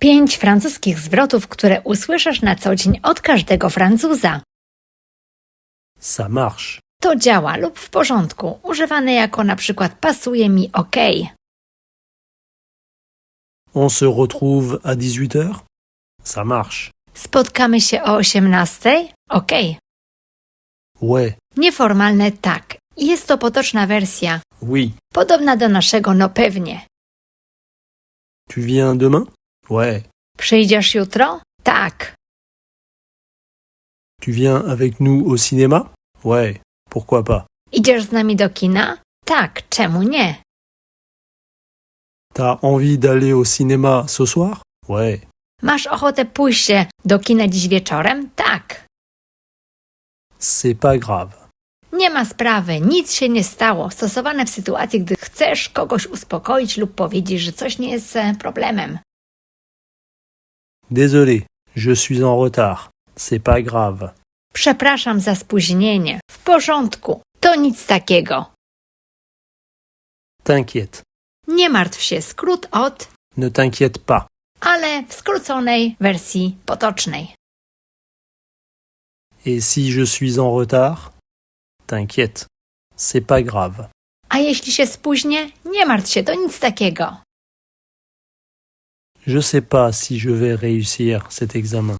Pięć francuskich zwrotów, które usłyszysz na co dzień od każdego Francuza. Ça marche. To działa lub w porządku, używane jako na przykład pasuje mi ok. On se retrouve à 18h Ça marche. Spotkamy się o 18? Ok. Ouais. Nieformalne tak. Jest to potoczna wersja, Oui. podobna do naszego no pewnie. Tu viens demain Ouais. Przyjdziesz jutro? Tak. Tu viens avec nous au cinéma Ouais. Pourquoi pas Idziesz z nami do kina? Tak, czemu nie? T'as envie d'aller au cinéma ce soir Ouais. Masz ochotę pójść się do kina dziś wieczorem? Tak. C'est pas grave. Nie ma sprawy, nic się nie stało. Stosowane w sytuacji, gdy chcesz kogoś uspokoić lub powiedzieć, że coś nie jest problemem. Désolé, je suis en retard. C'est pas grave. Przepraszam za spóźnienie. W porządku, to nic takiego. T'inquiète. Nie martw się, skrót od, Ne t'inquiète pas. ale w skróconej wersji potocznej. Et si je suis en retard T'inquiète. C'est pas grave. A jeśli się spóźnię, nie martw się, to nic takiego. Je sais pas si je vais réussir cet examen.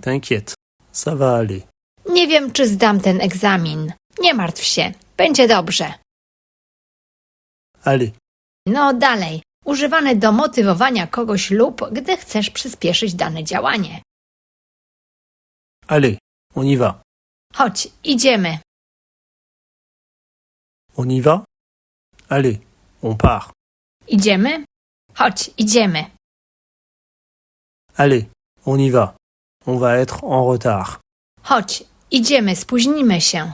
T'inquiète, ça va aller. Nie wiem, czy zdam ten egzamin. Nie martw się, będzie dobrze. Allez, No dalej, używane do motywowania kogoś lub gdy chcesz przyspieszyć dane działanie. allez, on y va. Chodź, idziemy. On y va Allez, on part. Idziemy? Chodź, idziemy. Allez, on y va. On va être en retard. Chodź, idziemy, spóźnimy się.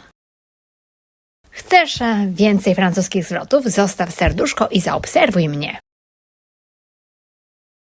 Chcesz e, więcej francuskich zwrotów? Zostaw serduszko i zaobserwuj mnie.